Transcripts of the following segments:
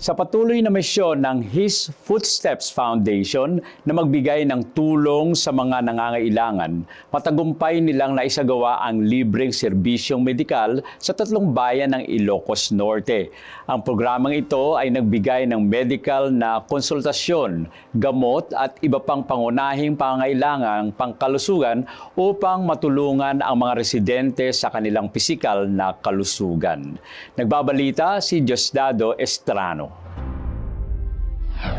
Sa patuloy na misyon ng His Footsteps Foundation na magbigay ng tulong sa mga nangangailangan, matagumpay nilang naisagawa ang libreng serbisyong medikal sa tatlong bayan ng Ilocos Norte. Ang programang ito ay nagbigay ng medical na konsultasyon, gamot at iba pang pangunahing pangangailangang pangkalusugan upang matulungan ang mga residente sa kanilang pisikal na kalusugan. Nagbabalita si Diosdado Estrano.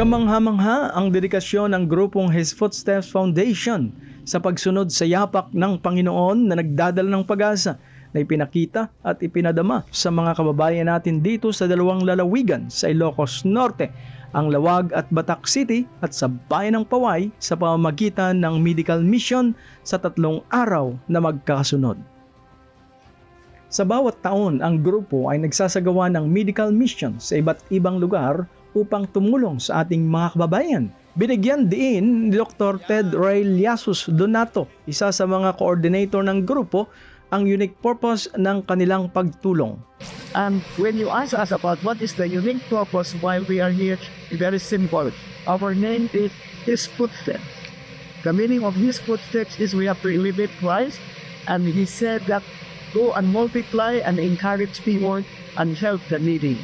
Kamangha-mangha ang dedikasyon ng grupong His Footsteps Foundation sa pagsunod sa yapak ng Panginoon na nagdadala ng pag-asa na ipinakita at ipinadama sa mga kababayan natin dito sa dalawang lalawigan sa Ilocos Norte, ang Lawag at Batak City at sa Bayan ng Paway sa pamamagitan ng medical mission sa tatlong araw na magkakasunod. Sa bawat taon, ang grupo ay nagsasagawa ng medical mission sa iba't ibang lugar upang tumulong sa ating mga kababayan. Binigyan din ni Dr. Ted Ray Liasus Donato, isa sa mga coordinator ng grupo, ang unique purpose ng kanilang pagtulong. And when you ask us about what is the unique purpose why we are here, very simple. Our name is His Footsteps. The meaning of His Footsteps is we have to imitate Christ, and He said that go and multiply and encourage people and help the needy.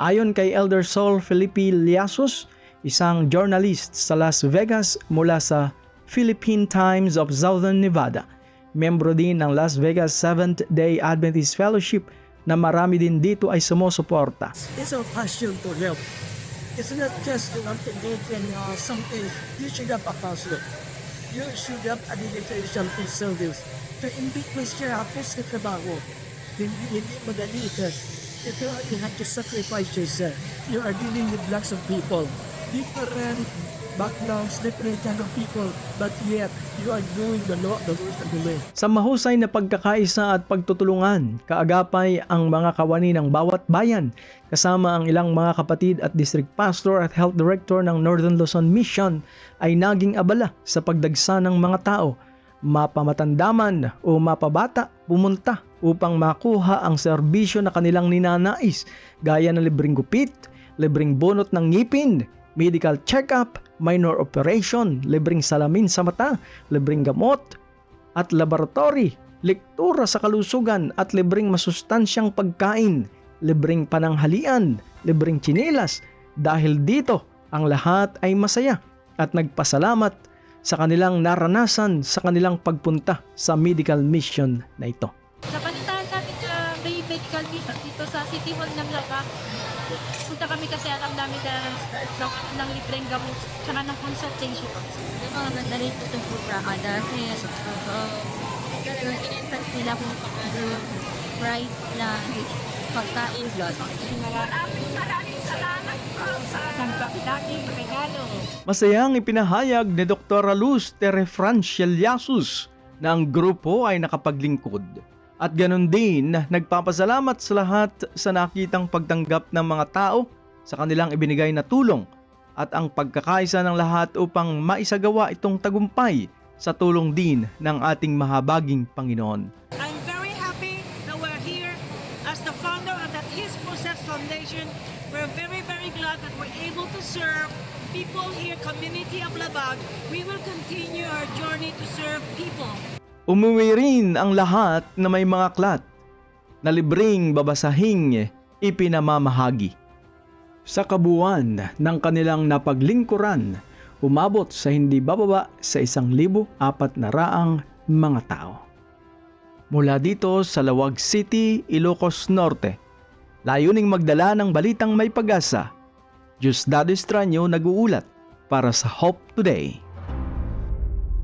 Ayon kay Elder Sol Felipe Liasus, isang journalist sa Las Vegas mula sa Philippine Times of Southern Nevada, membro din ng Las Vegas Seventh-day Adventist Fellowship na marami din dito ay sumusuporta. It's our passion to help. It's not just to give them uh, something. You should have a passion. You should have a dedication to service. To hindi mo siya hapos sa trabaho. Hindi, hindi madali ito. Ito, you have to sacrifice yourself. You are dealing with lots of people. Different backgrounds, different kind of people. But yet, you are doing the law, the work of the Lord. Sa mahusay na pagkakaisa at pagtutulungan, kaagapay ang mga kawani ng bawat bayan, kasama ang ilang mga kapatid at district pastor at health director ng Northern Luzon Mission ay naging abala sa pagdagsa ng mga tao, mapamatandaman o mapabata pumunta upang makuha ang serbisyo na kanilang ninanais gaya ng libreng gupit, libreng bunot ng ngipin, medical check-up, minor operation, libreng salamin sa mata, libreng gamot, at laboratory, lektura sa kalusugan at libreng masustansyang pagkain, libreng pananghalian, libreng tsinelas. Dahil dito, ang lahat ay masaya at nagpasalamat sa kanilang naranasan sa kanilang pagpunta sa medical mission na ito. Sa panitahan namin sa Bay Medical Mission dito sa City Hall ng Laka, punta kami kasi at ang dami na ng, ng libreng gamot tsaka ng consultation. Yung mga ganda rin po itong programa dahil uh, talagang in-entrance nila kung uh, bright na pagkain. Masayang ipinahayag ni Dr. Luz Terefrancialiasus na ang grupo ay nakapaglingkod. At ganon din, nagpapasalamat sa lahat sa nakitang pagtanggap ng mga tao sa kanilang ibinigay na tulong at ang pagkakaisa ng lahat upang maisagawa itong tagumpay sa tulong din ng ating mahabaging Panginoon. I'm very happy that we're here as the founder of that His Process Foundation. We're very, very glad that we're able to serve people here, community of Labag. We will continue our journey to serve people. Umuwi rin ang lahat na may mga klat na libreng babasahing ipinamamahagi. Sa kabuuan ng kanilang napaglingkuran, umabot sa hindi bababa sa isang libo apat na raang mga tao. Mula dito sa Lawag City, Ilocos Norte, layuning magdala ng balitang may pag-asa. Diyos Dado Estranyo nag-uulat para sa Hope Today.